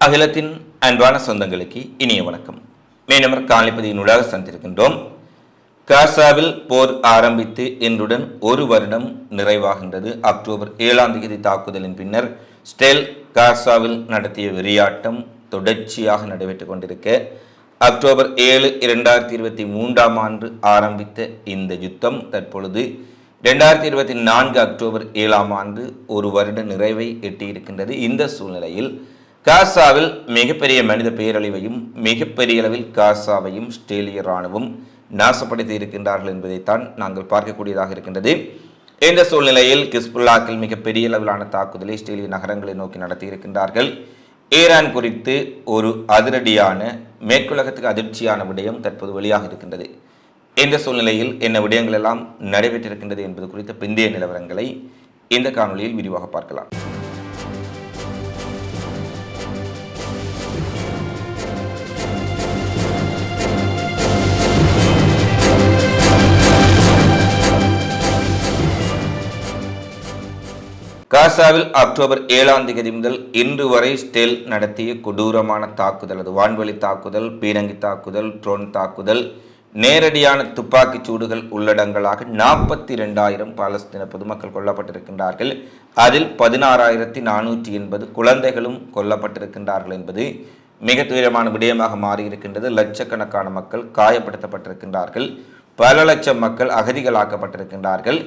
அகிலத்தின் அன்பான சொந்தங்களுக்கு இனிய வணக்கம். மேலும் காலிப்பதியினூடாக சந்திருக்கின்றோம் காசாவில் போர் ஆரம்பித்து இன்றுடன் ஒரு வருடம் நிறைவாகின்றது. அக்டோபர் ஏழாம் தேதி தாக்குதலின் பின்னர் ஸ்டெல் காசாவில் நடத்திய வெறியாட்டம் தொடர்ச்சியாக நடைபெற்றுக் கொண்டிருக்க அக்டோபர் ஏழு இரண்டாயிரத்தி இருபத்தி மூன்றாம் ஆண்டு ஆரம்பித்த இந்த யுத்தம் தற்பொழுது ரெண்டாயிரத்தி இருபத்தி நான்கு அக்டோபர் ஏழாம் ஆண்டு ஒரு வருட நிறைவை எட்டியிருக்கின்றது. இந்த சூழ்நிலையில் காசாவில் மிகப்பெரிய மனித பேரழிவையும் மிகப்பெரிய அளவில் காசாவையும் ஸ்டேலிய இராணுவம் நாசப்படுத்தி இருக்கின்றார்கள் என்பதைத்தான் நாங்கள் பார்க்கக்கூடியதாக இருக்கின்றது. இந்த சூழ்நிலையில் கிஸ்புல்லாக்கள் மிகப்பெரிய அளவிலான தாக்குதலை ஸ்டேலிய நகரங்களை நோக்கி நடத்தி இருக்கின்றார்கள். ஈரான் குறித்து ஒரு அதிரடியான மேற்குலகத்துக்கு அதிர்ச்சியான விடயம் தற்போது வெளியாக இருக்கின்றது. இந்த சூழ்நிலையில் என்ன விடயங்கள் எல்லாம் நடைபெற்றிருக்கின்றது என்பது குறித்த பிந்தைய நிலவரங்களை இந்த காணொளியில் விரிவாக பார்க்கலாம். காசாவில் அக்டோபர் ஏழாம் தேதி முதல் இன்று வரை ஸ்டெல் நடத்திய கொடூரமான தாக்குதல் அது வான்வழி தாக்குதல் பீரங்கி தாக்குதல் ட்ரோன் தாக்குதல் நேரடியான துப்பாக்கிச் சூடுகள் உள்ளடங்களாக நாற்பத்தி ரெண்டாயிரம் பாலஸ்தீன பொதுமக்கள் கொல்லப்பட்டிருக்கின்றார்கள். அதில் பதினாறாயிரத்தி நானூற்றி எண்பது குழந்தைகளும் கொல்லப்பட்டிருக்கின்றார்கள் என்பது மிக துயரமான விடயமாக மாறியிருக்கின்றது. லட்சக்கணக்கான மக்கள் காயப்படுத்தப்பட்டிருக்கின்றார்கள். பல லட்சம் மக்கள் அகதிகளாக்கப்பட்டிருக்கின்றார்கள்.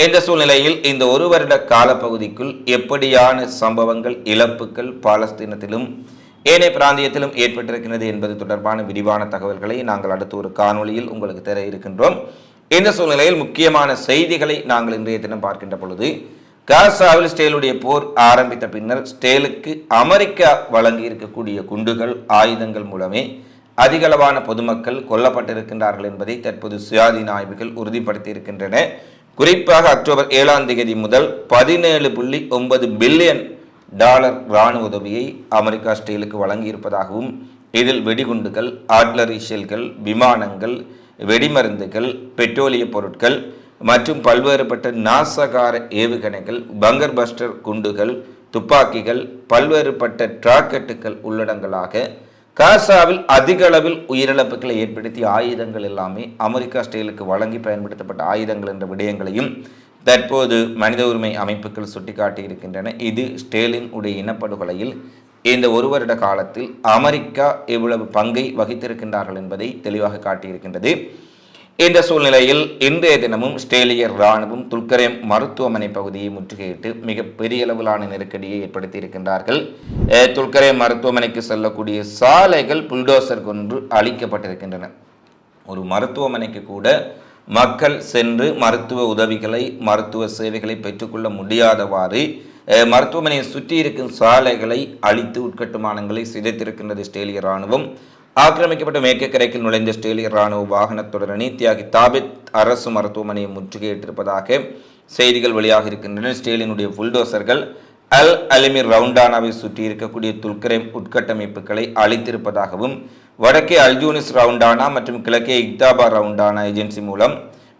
இந்த சூழ்நிலையில் இந்த ஒரு வருட காலப்பகுதிக்குள் எப்படியான சம்பவங்கள் இழப்புகள் பாலஸ்தீனத்திலும் ஏனைய பிராந்தியத்திலும் ஏற்பட்டிருக்கிறது என்பது தொடர்பான விரிவான தகவல்களை நாங்கள் அடுத்த ஒரு காணொளியில் உங்களுக்கு தர இருக்கின்றோம். இந்த சூழ்நிலையில் முக்கியமான செய்திகளை நாங்கள் இன்றைய தினம் பார்க்கின்ற பொழுது காசாவில் ஸ்டேலுடைய போர் ஆரம்பித்த பின்னர் ஸ்டேலுக்கு அமெரிக்கா வழங்கி இருக்கக்கூடிய குண்டுகள் ஆயுதங்கள் மூலமே அதிகளவான பொதுமக்கள் கொல்லப்பட்டிருக்கின்றார்கள் என்பதை தற்போது சுயாதீன ஆய்வுகள் உறுதிப்படுத்தி இருக்கின்றன குறிப்பாக அக்டோபர் ஏழாம் தேதி முதல் பதினேழு புள்ளி ஒன்பது பில்லியன் டாலர் இராணுவ உதவியை அமெரிக்கா ஸ்டீலுக்கு வழங்கியிருப்பதாகவும் இதில் வெடிகுண்டுகள் ஆட்லரி ஷெல்கள் விமானங்கள் வெடிமருந்துகள் பெட்ரோலிய பொருட்கள் மற்றும் பல்வேறுபட்ட நாசகார ஏவுகணைகள் பங்கர் பஸ்டர் குண்டுகள் துப்பாக்கிகள் பல்வேறுபட்ட டிராக்கெட்டுகள் உள்ளடங்களாக காசாவில் அதிக அளவில் உயிரிழப்புகளை ஏற்படுத்திய ஆயுதங்கள் எல்லாமே அமெரிக்கா ஸ்டேலுக்கு வழங்கி பயன்படுத்தப்பட்ட ஆயுதங்கள் என்ற விடயங்களையும் தற்போது மனித உரிமை அமைப்புகள் சுட்டிக்காட்டியிருக்கின்றன இது ஸ்டேலின் உடைய இனப்படுகொலையில் இந்த ஒரு வருட காலத்தில் அமெரிக்கா எவ்வளவு பங்கை வகித்திருக்கின்றார்கள் என்பதை தெளிவாக காட்டியிருக்கின்றது. இந்த சூழ்நிலையில் இன்றைய தினமும் ஸ்டேலிய ராணுவம் துல்கரேம் மருத்துவமனை பகுதியை முற்றுகையிட்டு மிக பெரிய அளவிலான நெருக்கடியை ஏற்படுத்தி இருக்கின்றார்கள் துல்கரேம் மருத்துவமனைக்கு செல்லக்கூடிய சாலைகள் புல்டோசர் கொன்று அழிக்கப்பட்டிருக்கின்றன. ஒரு மருத்துவமனைக்கு கூட மக்கள் சென்று மருத்துவ உதவிகளை மருத்துவ சேவைகளை பெற்றுக்கொள்ள முடியாதவாறு மருத்துவமனையை சுற்றி இருக்கும் சாலைகளை அழித்து உட்கட்டுமானங்களை சிதைத்திருக்கின்றது ஸ்டேலிய ராணுவம் ஆக்கிரமிக்கப்பட்ட மேற்கு கரைக்கில் நுழைந்த ஸ்டேலிய ராணுவ வாகனத்துடன் தியாகி தாபித் அரசு மருத்துவமனையை முற்றுகையிட்டிருப்பதாக செய்திகள் வெளியாக இருக்கின்றன. ஸ்டேலினுடைய புல்டோசர்கள் அல் அலிமிர் ரவுண்டானாவை சுற்றி இருக்கக்கூடிய துல்கரேம் உட்கட்டமைப்புகளை அழித்திருப்பதாகவும் வடக்கே அல்ஜூனிஸ் ரவுண்டானா மற்றும் கிழக்கே இக்தாபா ரவுண்டானா ஏஜென்சி மூலம்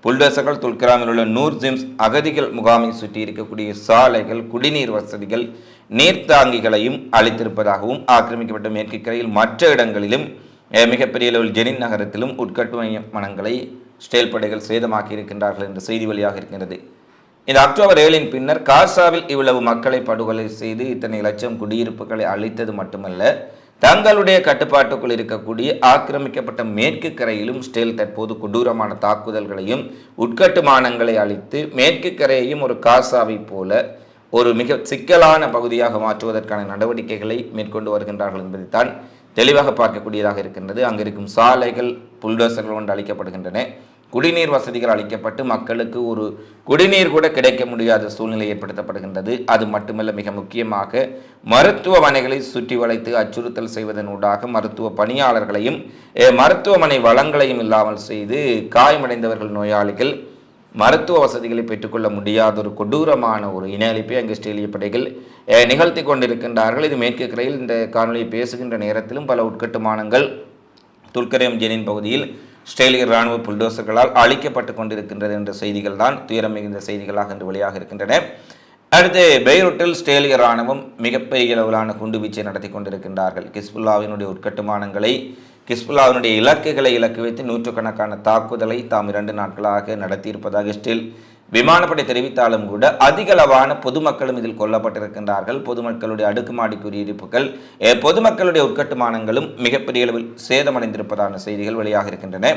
புல்டோசர்கள் துல்கராமில் உள்ள நூர் ஜிம்ஸ் அகதிகள் முகாமை சுற்றி இருக்கக்கூடிய சாலைகள் குடிநீர் வசதிகள் நீர்த்தாங்கிகளையும் அளித்திருப்பதாகவும் ஆக்கிரமிக்கப்பட்ட மேற்கு கரையில் மற்ற இடங்களிலும் மிகப்பெரிய அளவில் ஜெனின் நகரத்திலும் உட்கட்டுமானங்களை ஸ்டேல் படைகள் சேதமாக்கி இருக்கின்றார்கள் என்ற செய்தி வழியாக இருக்கின்றது. இந்த அக்டோபர் ஏழின் பின்னர் காசாவில் இவ்வளவு மக்களை படுகொலை செய்து இத்தனை லட்சம் குடியிருப்புகளை அழித்தது மட்டுமல்ல தங்களுடைய கட்டுப்பாட்டுக்குள் இருக்கக்கூடிய ஆக்கிரமிக்கப்பட்ட மேற்கு கரையிலும் ஸ்டேல் தற்போது கொடூரமான தாக்குதல்களையும் உட்கட்டுமானங்களை அழித்து மேற்கு கரையையும் ஒரு காசாவை போல ஒரு மிக சிக்கலான பகுதியாக மாற்றுவதற்கான நடவடிக்கைகளை மேற்கொண்டு வருகின்றார்கள் என்பதைத்தான் தெளிவாக பார்க்கக்கூடியதாக இருக்கின்றது. அங்கு இருக்கும் சாலைகள் புல்டோசர்கள் கொண்டு அளிக்கப்படுகின்றன குடிநீர் வசதிகள் அளிக்கப்பட்டு மக்களுக்கு ஒரு குடிநீர் கூட கிடைக்க முடியாத சூழ்நிலை ஏற்படுத்தப்படுகின்றது. அது மட்டுமல்ல மிக முக்கியமாக மருத்துவமனைகளை சுற்றி வளைத்து அச்சுறுத்தல் செய்வதனூடாக மருத்துவ பணியாளர்களையும் மருத்துவமனை வளங்களையும் இல்லாமல் செய்து காயமடைந்தவர்கள் நோயாளிகள் மருத்துவ வசதிகளை பெற்றுக்கொள்ள முடியாத ஒரு கொடூரமான ஒரு இன அழிப்பை அங்கு ஆஸ்திரேலிய படைகள் நிகழ்த்தி கொண்டிருக்கின்றார்கள். இது மேற்கு கரையில் இந்த காணொலியை பேசுகின்ற நேரத்திலும் பல உட்கட்டுமானங்கள் துல்கரேம் ஜெனின் பகுதியில் ஆஸ்திரேலிய இராணுவ புல்டோசர்களால் அழிக்கப்பட்டு கொண்டிருக்கின்றது என்ற செய்திகள் தான் துயரம் மிகுந்த செய்திகளாக இன்று வெளியாக இருக்கின்றன. அடுத்து பெய்ரூட்டில் ஸ்டேலிய ராணுவம் மிகப்பெரிய அளவிலான குண்டுவீச்சை நடத்தி கொண்டிருக்கின்றார்கள். கிஸ்புல்லாவினுடைய உட்கட்டுமானங்களை கிஸ்புல்லாவினுடைய இலக்குகளை இலக்கு வைத்து நூற்றுக்கணக்கான தாக்குதலை தாம் இரண்டு நாட்களாக நடத்தியிருப்பதாக ஸ்டில் விமானப்படை தெரிவித்தாலும் கூட அதிகளவான பொதுமக்களும் இதில் கொல்லப்பட்டிருக்கின்றார்கள். பொதுமக்களுடைய அடுக்குமாடி குடியிருப்புகள் பொதுமக்களுடைய உட்கட்டுமானங்களும் மிகப்பெரிய அளவில் சேதமடைந்திருப்பதான செய்திகள் வெளியாக இருக்கின்றன.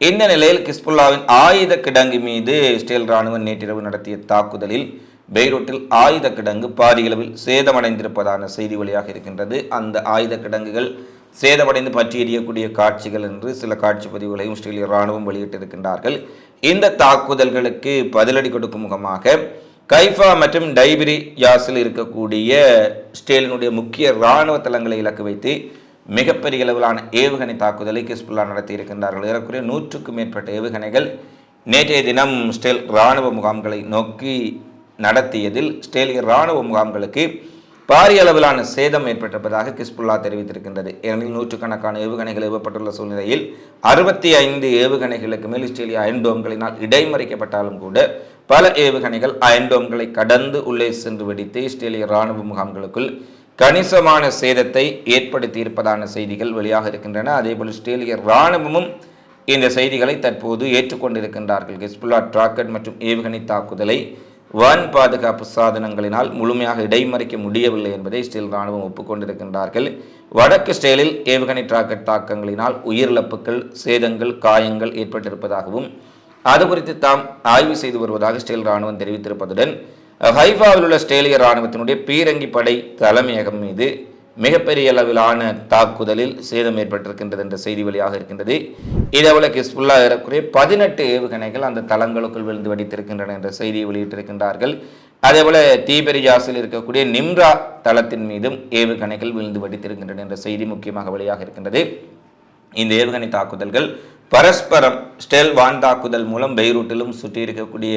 இந்த நிலையில் கிஸ்புல்லாவின் ஆயுத கிடங்கு மீது இஸ்ரேல் ராணுவம் நேற்றிரவு நடத்திய தாக்குதலில் பெய்ரூட்டில் ஆயுத கிடங்கு பாரியளவில் சேதமடைந்திருப்பதான செய்தி வெளியாக இருக்கின்றது. அந்த ஆயுத கிடங்குகள் சேதமடைந்து பற்றி எறியக்கூடிய காட்சிகள் என்று சில காட்சி பதிவுகளையும் இஸ்ரேலிய ராணுவம் வெளியிட்டிருக்கின்றார்கள். இந்த தாக்குதல்களுக்கு பதிலடி கொடுக்கும் முகமாக கைஃபா மற்றும் டைபிரி யாஸில் இருக்கக்கூடிய ஸ்டேலினுடைய முக்கிய இராணுவ தளங்களை இலக்கு வைத்து மிகப்பெரிய அளவிலான ஏவுகணை தாக்குதலை கிஸ்புல்லா நடத்தி இருக்கின்றார்கள் ஏறக்குறைய நூற்றுக்கும் மேற்பட்ட ஏவுகணைகள் நேற்றைய தினம் ஸ்டேல் இராணுவ முகாம்களை நோக்கி நடத்தியதில் ஸ்டேலிய இராணுவ முகாம்களுக்கு பாரிய அளவிலான சேதம் ஏற்பட்டிருப்பதாக கிஸ்புல்லா தெரிவித்திருக்கின்றது. ஏனெனில் நூற்றுக்கணக்கான ஏவுகணைகள் ஏவப்பட்டுள்ள சூழ்நிலையில் அறுபத்தி ஐந்து ஏவுகணைகளுக்கு மேல் இஸ்ரேலிய அயன்டோம்களினால் இடைமறிக்கப்பட்டாலும் கூட பல ஏவுகணைகள் அயன்டோம்களை கடந்து உள்ளே சென்று வெடித்து இஸ்ரேலிய இராணுவ முகாம்களுக்குள் கணிசமான சேதத்தை ஏற்படுத்தி இருப்பதான செய்திகள் வெளியாக இருக்கின்றன. அதேபோல் இஸ்ரேலிய இராணுவமும் இந்த செய்திகளை தற்போது ஏற்றுக்கொண்டிருக்கின்றார்கள். ஹிஸ்புல்லா ராக்கெட் மற்றும் ஏவுகணை தாக்குதலை வான் பாதுகாப்பு சாதனங்களினால் முழுமையாக இடைமறிக்க முடியவில்லை என்பதை இஸ்ரேல் இராணுவம் ஒப்புக்கொண்டிருக்கின்றார்கள். வடக்கு இஸ்ரேலில் ஏவுகணை ராக்கெட் தாக்கங்களினால் உயிரிழப்புகள் சேதங்கள் காயங்கள் ஏற்பட்டிருப்பதாகவும் அது குறித்து தாம் ஆய்வு செய்து வருவதாக இஸ்ரேல் இராணுவம் தெரிவித்திருப்பதுடன் ஹைஃபாவில் உள்ள ஆஸ்திரேலிய ராணுவத்தினுடைய பீரங்கி படை தலைமையகம் மீது மிகப்பெரிய அளவிலான தாக்குதலில் சேதம் ஏற்பட்டிருக்கின்றது என்ற செய்தி வெளியாக இருக்கின்றது. இதேபோல கிஸ்புல்லா ஏறக்குறைய பதினெட்டு ஏவுகணைகள் அந்த தளங்களுக்குள் விழுந்து வெடித்திருக்கின்றன என்ற செய்தியை வெளியிட்டிருக்கின்றார்கள். அதேபோல தீபெரிஜாஸில் இருக்கக்கூடிய நிம்ரா தளத்தின் மீதும் ஏவுகணைகள் விழுந்து வெடித்திருக்கின்றன என்ற செய்தி முக்கியமாக வெளியாக இருக்கின்றது. இந்த ஏவுகணை தாக்குதல்கள் பரஸ்பரம் ஸ்டெல் வான் தாக்குதல் மூலம் பெய்ரூட்டிலும் சுற்றி இருக்கக்கூடிய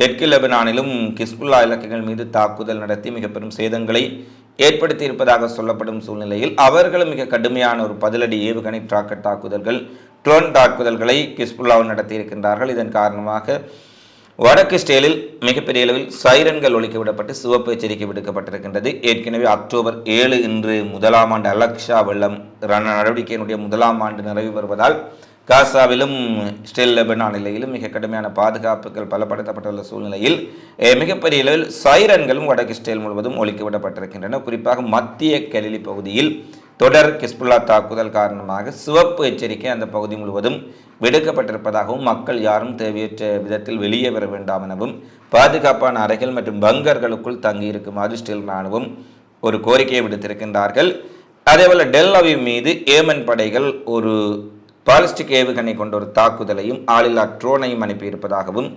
தெற்கு லெபனானிலும் கிஸ்புல்லா இலக்குகள் மீது தாக்குதல் நடத்தி மிக பெரும் சேதங்களை ஏற்படுத்தி இருப்பதாக சொல்லப்படும் சூழ்நிலையில் அவர்களும் மிக கடுமையான ஒரு பதிலடி ஏவுகணை ராக்கெட் தாக்குதல்கள் ட்ரோன் தாக்குதல்களை கிஸ்புல்லாவும் நடத்தியிருக்கின்றார்கள். இதன் காரணமாக வடக்கு ஸ்டேலில் மிகப்பெரிய அளவில் சைரன்கள் ஒழிக்க விடப்பட்டு சிவப்பு எச்சரிக்கை விடுக்கப்பட்டிருக்கின்றது. ஏற்கனவே அக்டோபர் ஏழு இன்று முதலாம் ஆண்டு அலக்ஷா வெள்ளம் ரண நடவடிக்கையினுடைய முதலாம் ஆண்டு நிறைவு வருவதால் காசாவிலும் ஸ்டெல் லெபனா நிலையிலும் மிக கடுமையான பாதுகாப்புகள் பலப்படுத்தப்பட்டுள்ள சூழ்நிலையில் மிகப்பெரிய அளவில் சைரன்களும் வடக்கு ஸ்டேல் முழுவதும் ஒழிக்க விடப்பட்டிருக்கின்றன. குறிப்பாக மத்திய கலிலி பகுதியில் தொடர் கிஸ்புல்லா தாக்குதல் காரணமாக சிவப்பு எச்சரிக்கை அந்த பகுதி முழுவதும் விடுக்கப்பட்டிருப்பதாகவும் மக்கள் யாரும் தேவையற்ற விதத்தில் வெளியே வர வேண்டாம் எனவும் பாதுகாப்பான அறைகள் மற்றும் பங்கர்களுக்குள் தங்கியிருக்குமாறு ஸ்டெல் ராணுவம் ஒரு கோரிக்கையை விடுத்திருக்கின்றார்கள். அதேபோல் டெல் அவிவ் மீது ஏமன் படைகள் ஒரு பாலிஸ்டிக் ஏவுகணை கொண்ட ஒரு தாக்குதலையும் ஆளில்லா ட்ரோனையும் அனுப்பியிருப்பதாகவும்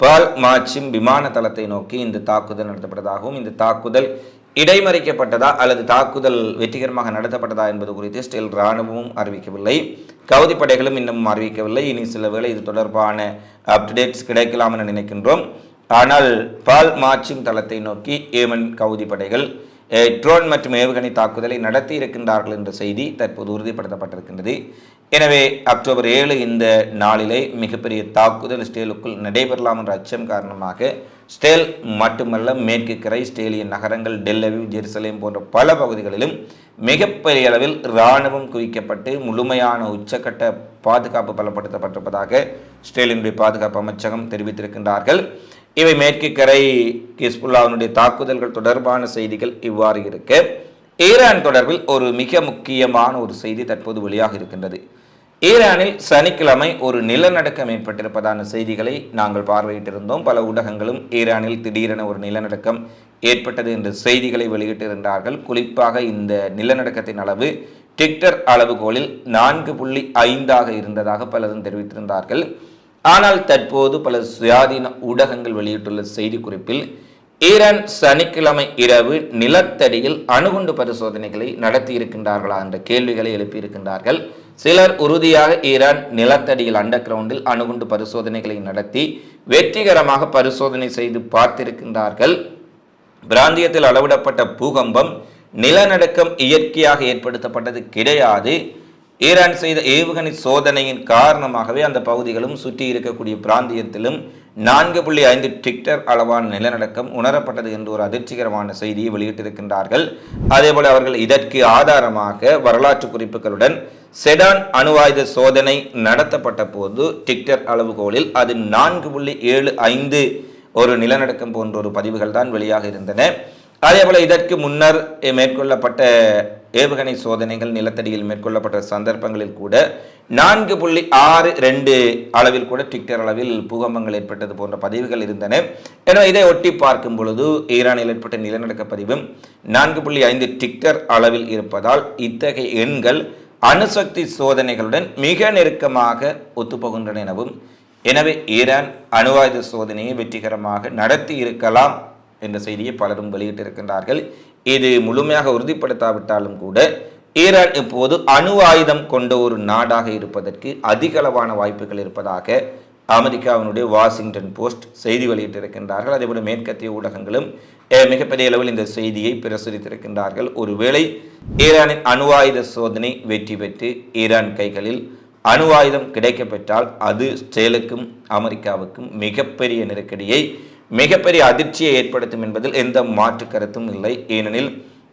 பால் மாச்சிம் விமான தளத்தை நோக்கி இந்த தாக்குதல் நடத்தப்பட்டதாகவும் இந்த தாக்குதல் இடைமறிக்கப்பட்டதா அல்லது தாக்குதல் வெற்றிகரமாக நடத்தப்பட்டதா என்பது குறித்து ஸ்டில் இராணுவமும் அறிவிக்கவில்லை. கவுதி படைகளும் இன்னும் அறிவிக்கவில்லை. இனி சில வேளை இது தொடர்பான அப்டேட்ஸ் கிடைக்கலாம் என நினைக்கின்றோம். ஆனால் பால் மாச்சிம் தளத்தை நோக்கி ஏமன் கவுதி படைகள் ட்ரோன் மற்றும் ஏவுகணை தாக்குதலை நடத்தி இருக்கின்றார்கள் என்ற செய்தி தற்போது உறுதிப்படுத்தப்பட்டிருக்கின்றது. எனவே அக்டோபர் ஏழு இந்த நாளிலே மிகப்பெரிய தாக்குதல் ஸ்டேலுக்குள் நடைபெறலாம் என்ற அச்சம் காரணமாக ஸ்டேல் மட்டுமல்ல மேற்கு கரை ஸ்டேலிய நகரங்கள் டெல்லவி ஜெருசலேம் போன்ற பல பகுதிகளிலும் மிகப்பெரிய அளவில் இராணுவம் குவிக்கப்பட்டு முழுமையான உச்சக்கட்ட பாதுகாப்பு பலப்படுத்தப்பட்டிருப்பதாக ஸ்டேலினுடைய பாதுகாப்பு அமைச்சகம் தெரிவித்திருக்கின்றார்கள். இவை மேற்கு கரை ஹிஸ்புல்லாவினுடைய தாக்குதல்கள் தொடர்பான செய்திகள் இவ்வாறு இருக்க. ஈரான் தொடர்பில் ஒரு மிக முக்கியமான ஒரு செய்தி தற்போது வெளியாக இருக்கின்றது. ஈரானில் சனிக்கிழமை ஒரு நிலநடுக்கம் ஏற்பட்டிருப்பதான செய்திகளை நாங்கள் பார்வையிட்டிருந்தோம். பல ஊடகங்களும் ஈரானில் திடீரென ஒரு நிலநடுக்கம் ஏற்பட்டது என்ற செய்திகளை வெளியிட்டிருந்தார்கள். குறிப்பாக இந்த நிலநடுக்கத்தின் அளவு டிக்டர் அளவுகோலில் நான்கு புள்ளி ஐந்தாக இருந்ததாக பலரும் தெரிவித்திருந்தார்கள். ஆனால் தற்போது பல சுயாதீன ஊடகங்கள் வெளியிட்டுள்ள செய்திக்குறிப்பில் ஈரான் சனிக்கிழமை இரவு நிலத்தடியில் அணுகுண்டு பரிசோதனைகளை நடத்தி இருக்கின்றார்களா என்ற கேள்விகளை எழுப்பியிருக்கின்றார்கள். சிலர் உறுதியாக ஈரான் நிலத்தடியில் அண்டர் கிரவுண்டில் அணுகுண்டு பரிசோதனைகளை நடத்தி வெற்றிகரமாக பரிசோதனை செய்து பார்த்திருக்கின்றார்கள். பிராந்தியத்தில் அளவிடப்பட்ட பூகம்பம் நிலநடுக்கம் இயற்கையாக ஏற்படுத்தப்பட்டது கிடையாது. ஈரான் செய்த ஏவுகணை சோதனையின் காரணமாகவே அந்த பகுதிகளும் சுற்றி இருக்கக்கூடிய பிராந்தியத்திலும் நான்கு புள்ளி ஐந்து டிக்டர் அளவான நிலநடுக்கம் உணரப்பட்டது என்று ஒரு அதிர்ச்சிகரமான செய்தியை வெளியிட்டிருக்கின்றார்கள். அதேபோல அவர்கள் இதற்கு ஆதாரமாக வரலாற்று குறிப்புகளுடன் செடான் அணுவாயுத சோதனை நடத்தப்பட்ட போது டிக்டர் அளவுகோலில் அது நான்கு புள்ளி ஏழு ஐந்து ஒரு நிலநடுக்கம் போன்ற ஒரு பதிவுகள் தான் வெளியாக இருந்தன. அதேபோல இதற்கு முன்னர் மேற்கொள்ளப்பட்ட ஏவுகணை சோதனைகள் நிலத்தடியில் மேற்கொள்ளப்பட்ட சந்தர்ப்பங்களில் கூட நான்கு புள்ளி ஆறு ரெண்டு அளவில் கூட டிக்டர் அளவில் பூகம்பங்கள் ஏற்பட்டது போன்ற பதிவுகள் இருந்தன. எனவே இதை ஒட்டி பார்க்கும் பொழுது ஈரானில் ஏற்பட்ட நிலநடுக்க பதிவும் நான்கு புள்ளி ஐந்து டிக்டர் அளவில் இருப்பதால் இத்தகைய எண்கள் அணுசக்தி சோதனைகளுடன் மிக நெருக்கமாக ஒத்துப்போகின்றன எனவும் எனவே ஈரான் அணுவாயுத சோதனையை வெற்றிகரமாக நடத்தி இருக்கலாம் என்ற செய்தியை பலரும் வெளியிட்டிருக்கின்றார்கள். இது முழுமையாக உறுதிப்படுத்தாவிட்டாலும் கூட ஈரான் இப்போது அணு ஆயுதம் கொண்ட ஒரு நாடாக இருப்பதற்கு அதிகளவான வாய்ப்புகள் இருப்பதாக அமெரிக்காவினுடைய வாஷிங்டன் போஸ்ட் செய்தி வெளியிட்டிருக்கின்றார்கள். அதேபோல் மேற்கத்திய ஊடகங்களும் மிகப்பெரிய அளவில் இந்த செய்தியை பிரசுரித்திருக்கின்றார்கள். ஒருவேளை ஈரானின் அணு ஆயுத சோதனை வெற்றி பெற்று ஈரான் கைகளில் அணு ஆயுதம் கிடைக்கப்பெற்றால் அது ஸ்டேலுக்கும் அமெரிக்காவுக்கும் மிகப்பெரிய நெருக்கடியை மிகப்பெரிய அதிர்ச்சியை ஏற்படுத்தும் என்பதில் எந்த மாற்று கருத்தும் இல்லை. ஏனெனில்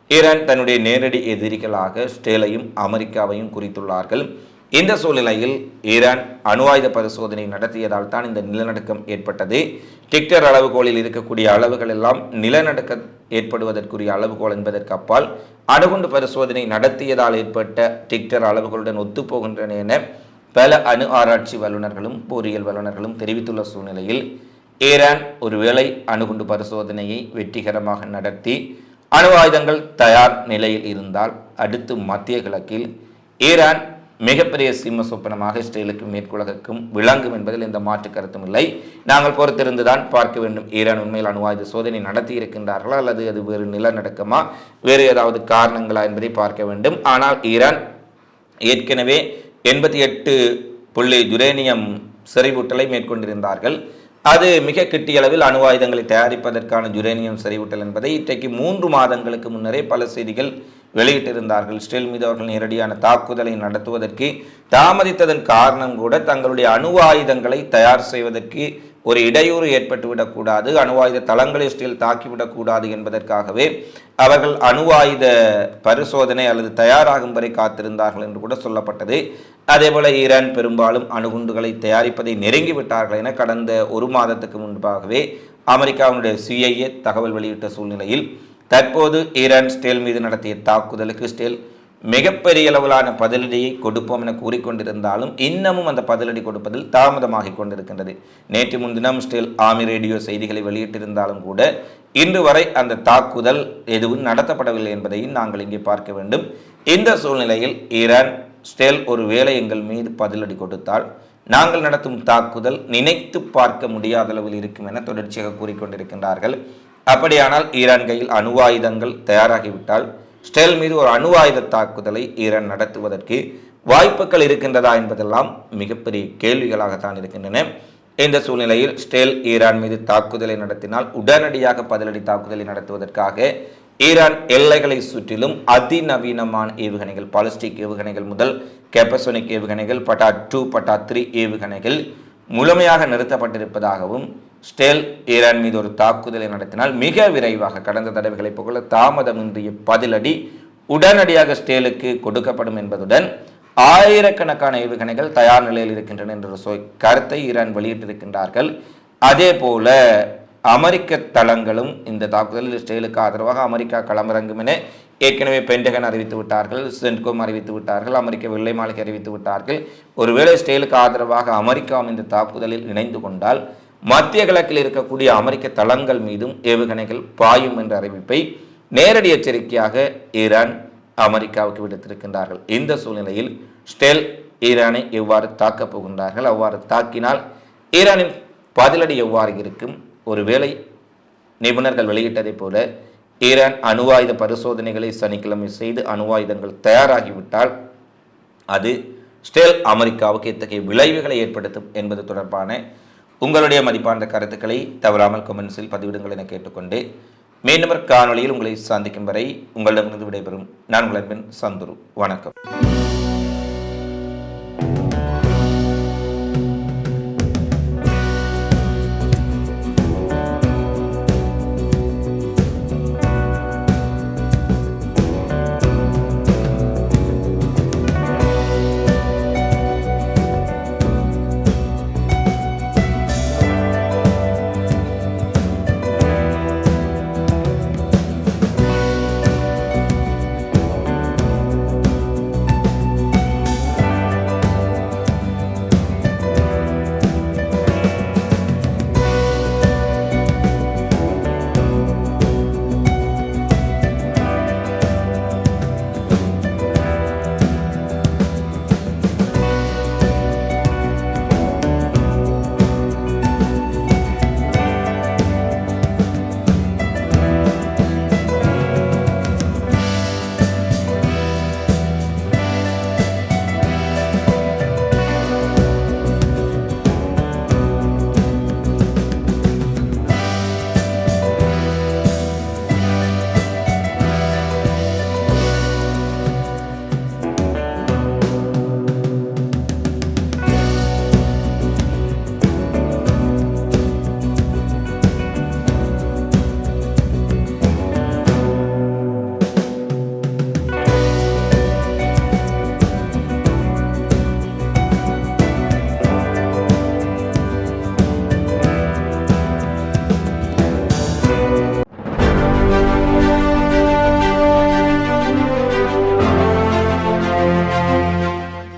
ஈரான் தன்னுடைய நேரடி எதிரிகளாக ஸ்டேலையும் அமெரிக்காவையும் குறித்துள்ளார்கள். இந்த சூழ்நிலையில் ஈரான் அணு ஆயுத பரிசோதனை நடத்தியதால் தான் இந்த நிலநடுக்கம் ஏற்பட்டது. டிக்டர் அளவுகோலில் இருக்கக்கூடிய அளவுகள் எல்லாம் நிலநடுக்க ஏற்படுவதற்குரிய அளவுகோல் என்பதற்கு அப்பால் அணுகுண்டு பரிசோதனை நடத்தியதால் ஏற்பட்ட டிக்டர் அளவுகளுடன் ஒத்துப்போகின்றன என பல அணு ஆராய்ச்சி வல்லுநர்களும் பொறியியல் வல்லுநர்களும் தெரிவித்துள்ள சூழ்நிலையில் ஈரான் ஒருவேளை அணுகுண்டு பரிசோதனையை வெற்றிகரமாக நடத்தி அணு ஆயுதங்கள் தயார் நிலையில் இருந்தால் அடுத்து மத்திய கிழக்கில் ஈரான் மிகப்பெரிய சிம்ம சொப்பனமாக இஸ்ரேலுக்கும் மேற்குலகுக்கும் விளங்கும் என்பதில் எந்த மாற்று கருத்தும் இல்லை. நாங்கள் பொறுத்திருந்துதான் பார்க்க வேண்டும் ஈரான் உண்மையில் அணு ஆயுத சோதனை நடத்தி இருக்கின்றார்களா அல்லது அது வேறு நிலநடுக்கமா வேறு ஏதாவது காரணங்களா என்பதை பார்க்க வேண்டும். ஆனால் ஈரான் ஏற்கனவே எண்பத்தி எட்டு புள்ளி யுரேனியம் செறிவூட்டலை மேற்கொண்டிருந்தார்கள். அது மிக கிட்டிய அளவில் அணு ஆயுதங்களை தயாரிப்பதற்கான ஜுரேனியம் செறிவூட்டல் என்பதை இன்றைக்கு மூன்று மாதங்களுக்கு முன்னரே பல செய்திகள் வெளியிட்டிருந்தார்கள். இஸ்ரேல் மீது அவர்கள் நேரடியான தாக்குதலை நடத்துவதற்கு தாமதித்ததன் காரணம் கூட தங்களுடைய அணு ஆயுதங்களை தயார் செய்வதற்கு ஒரு இடையூறு ஏற்பட்டுவிடக்கூடாது அணு ஆயுத தளங்களை இஸ்ரேல் தாக்கிவிடக்கூடாது என்பதற்காகவே அவர்கள் அணு ஆயுத பரிசோதனை அல்லது தயாராகும் வரை காத்திருந்தார்கள் என்று கூட சொல்லப்பட்டது. அதேபோல ஈரான் பெரும்பாலும் அணுகுண்டுகளை தயாரிப்பதை நெருங்கிவிட்டார்கள் என கடந்த ஒரு மாதத்துக்கு முன்பாகவே அமெரிக்காவினுடைய சிஐஏ தகவல் வெளியிட்ட சூழ்நிலையில் தற்போது ஈரான் ஸ்டேல் மீது நடத்திய தாக்குதலுக்கு ஸ்டேல் மிகப்பெரிய அளவிலான பதிலடியை கொடுப்போம் என கூறிக்கொண்டிருந்தாலும் இன்னமும் அந்த பதிலடி கொடுப்பதில் தாமதமாகிக் கொண்டிருக்கின்றது. நேற்று முன்தினம் ஸ்டேல் ஆமி ரேடியோ செய்திகளை வெளியிட்டிருந்தாலும் கூட இன்று வரை அந்த தாக்குதல் எதுவும் நடத்தப்படவில்லை என்பதையும் நாங்கள் இங்கே பார்க்க வேண்டும். இந்த சூழ்நிலையில் ஈரான் ஸ்டேல் ஒரு வேலை எங்கள் மீது பதிலடி கொடுத்தால் நாங்கள் நடத்தும் தாக்குதல் நினைத்து பார்க்க முடியாத அளவில் இருக்கும் என தொடர்ச்சியாக கூறிக்கொண்டிருக்கின்றார்கள். அப்படியானால் ஈரான் கையில் அணு ஆயுதங்கள் தயாராகிவிட்டால் ஸ்டேல் மீது ஒரு அணு ஆயுத தாக்குதலை ஈரான் நடத்துவதற்கு வாய்ப்புகள் இருக்கின்றதா என்பதெல்லாம் மிகப்பெரிய கேள்விகளாகத்தான் இருக்கின்றன. இந்த சூழ்நிலையில் ஸ்டேல் ஈரான் மீது தாக்குதலை நடத்தினால் உடனடியாக பதிலடி தாக்குதலை நடத்துவதற்காக ஈரான் எல்லைகளை சுற்றிலும் அதிநவீனமான ஏவுகணைகள் பாலிஸ்டிக் ஏவுகணைகள் முதல் கேப்பசோனிக் ஏவுகணைகள் பட்டா டூ பட்டா த்ரீ ஏவுகணைகள் முழுமையாக நிறுத்தப்பட்டிருப்பதாகவும் ஸ்டேல் ஈரான் மீது ஒரு தாக்குதலை நடத்தினால் மிக விரைவாக கடந்த தடவைகளைப் போல தாமதமின்றிய பதிலடி உடனடியாக ஸ்டேலுக்கு கொடுக்கப்படும் என்பதுடன் ஆயிரக்கணக்கான ஏவுகணைகள் தயார் நிலையில் இருக்கின்றன என்ற கருத்தை ஈரான் வெளியிட்டிருக்கின்றார்கள். அதே போல அமெரிக்க தளங்களும் இந்த தாக்குதலில் இஸ்ரேலுக்கு ஆதரவாக அமெரிக்கா களமிறங்கும் என ஏற்கனவே பென்டகன் அறிவித்து விட்டார்கள் சென்ட்கோம் அறிவித்து விட்டார்கள் அமெரிக்க வெள்ளை மாளிகை அறிவித்து விட்டார்கள். ஒருவேளை இஸ்ரேலுக்கு ஆதரவாக அமெரிக்காவும் இந்த தாக்குதலில் இணைந்து கொண்டால் மத்திய கிழக்கில் இருக்கக்கூடிய அமெரிக்க தளங்கள் மீதும் ஏவுகணைகள் பாயும் என்ற அறிவிப்பை நேரடி எச்சரிக்கையாக ஈரான் அமெரிக்காவுக்கு விடுத்திருக்கின்றார்கள். இந்த சூழ்நிலையில் ஸ்டெல் ஈரானை எவ்வாறு தாக்கப் போகின்றார்கள்? அவ்வாறு தாக்கினால் ஈரானின் பதிலடி எவ்வாறு இருக்கும்? ஒருவேளை நிபுணர்கள் வெளியிட்டதைப் போல ஈரான் அணுவாயுத பரிசோதனைகளை சனிக்கிழமை செய்து அணுவாயுதங்கள் தயாராகிவிட்டால் அது ஸ்டெல் அமெரிக்காவுக்கு இத்தகைய விளைவுகளை ஏற்படுத்தும் என்பது தொடர்பான உங்களுடைய மதிப்பான கருத்துக்களை தவறாமல் கமெண்ட்ஸில் பதிவிடுங்கள் என கேட்டுக்கொண்டு மீண்டும் காணொலியில் உங்களை சந்திக்கும் வரை உங்களிடமிருந்து விடைபெறும். நான் உங்கள் சந்துரு. வணக்கம்.